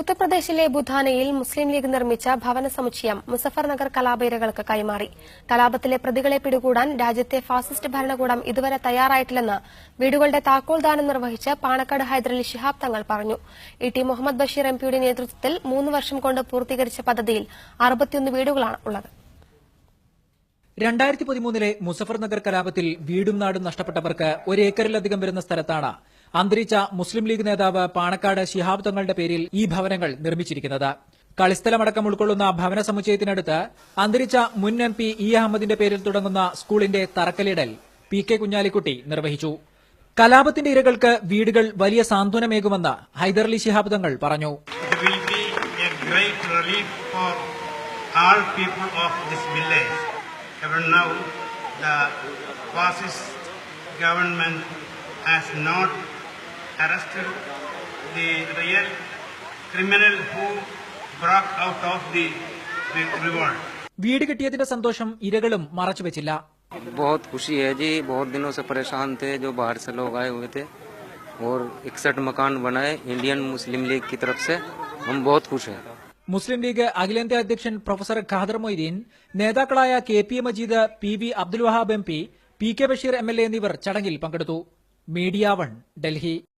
ഉത്തർപ്രദേശിലെ ബുധാനയിൽ മുസ്ലിം ലീഗ് നിർമ്മിച്ച ഭവന സമുച്ചയം മുസഫർനഗർ കലാപയിരകൾക്ക് കൈമാറി. കലാപത്തിലെ പ്രതികളെ പിടികൂടാൻ രാജ്യത്തെ ഫാസിസ്റ്റ് ഭരണകൂടം ഇതുവരെ തയ്യാറായിട്ടില്ലെന്ന് വീടുകളുടെ താക്കോൽദാനം നിർവഹിച്ച് പാണക്കാട് ഹൈദരലി ശിഹാബ് തങ്ങൾ പറഞ്ഞു. ഇ ടി മുഹമ്മദ് ബഷീർ എംപിയുടെ നേതൃത്വത്തിൽ മൂന്ന് വർഷം കൊണ്ട് പൂർത്തീകരിച്ച പദ്ധതിയിൽ വീടുകളാണ് ഉള്ളത്. രണ്ടായിരത്തി പതിമൂന്നിലെ മുസഫർനഗർ കലാപത്തിൽ വീടും നാടും നഷ്ടപ്പെട്ടവർക്ക് ഒരേക്കറിലധികം വരുന്ന സ്ഥലത്താണ് അന്തരിച്ച മുസ്ലിം ലീഗ് നേതാവ് പാണക്കാട് ശിഹാബ് തങ്ങളുടെ പേരിൽ ഈ ഭവനങ്ങൾ നിർമ്മിച്ചിരിക്കുന്നത്. കളിസ്ഥലമടക്കം ഉൾക്കൊള്ളുന്ന ഭവന സമുച്ചയത്തിനടുത്ത് അന്തരിച്ച മുൻ എം പി ഇ അഹമ്മദിന്റെ പേരിൽ തുടങ്ങുന്ന സ്കൂളിന്റെ തറക്കല്ലിടൽ പി കെ കുഞ്ഞാലിക്കുട്ടി നിർവഹിച്ചു. കലാപത്തിന്റെ ഇരകൾക്ക് വീടുകൾ വലിയ സാന്ത്വനമേകുമെന്ന് ഹൈദർലി ശിഹാബ് തങ്ങൾ പറഞ്ഞു. The fascist government has not arrested the real criminal who broke out of the re- revolt. വീട് കിട്ടിയതിന്റെ സന്തോഷം ഇരകളും മറച്ചുവെച്ചില്ല बहुत खुशी है जी बहुत दिनों से परेशान थे जो बाहर से लोग आए हुए थे और इकसठ मकान बनाए इंडियन मुस्लिम लीग की तरफ से हम बहुत खुश हैं മുസ്ലിം ലീഗ് അഖിലേന്ത്യാ അധ്യക്ഷൻ പ്രൊഫസർ ഖാദർ മൊയ്തീൻ നേതാക്കളായ K P Majeed P V Abdul Wahab M P P K Basheer M L A എന്നിവർ ചടങ്ങിൽ പങ്കെടുത്തു മീഡിയ വൺ ഡൽഹി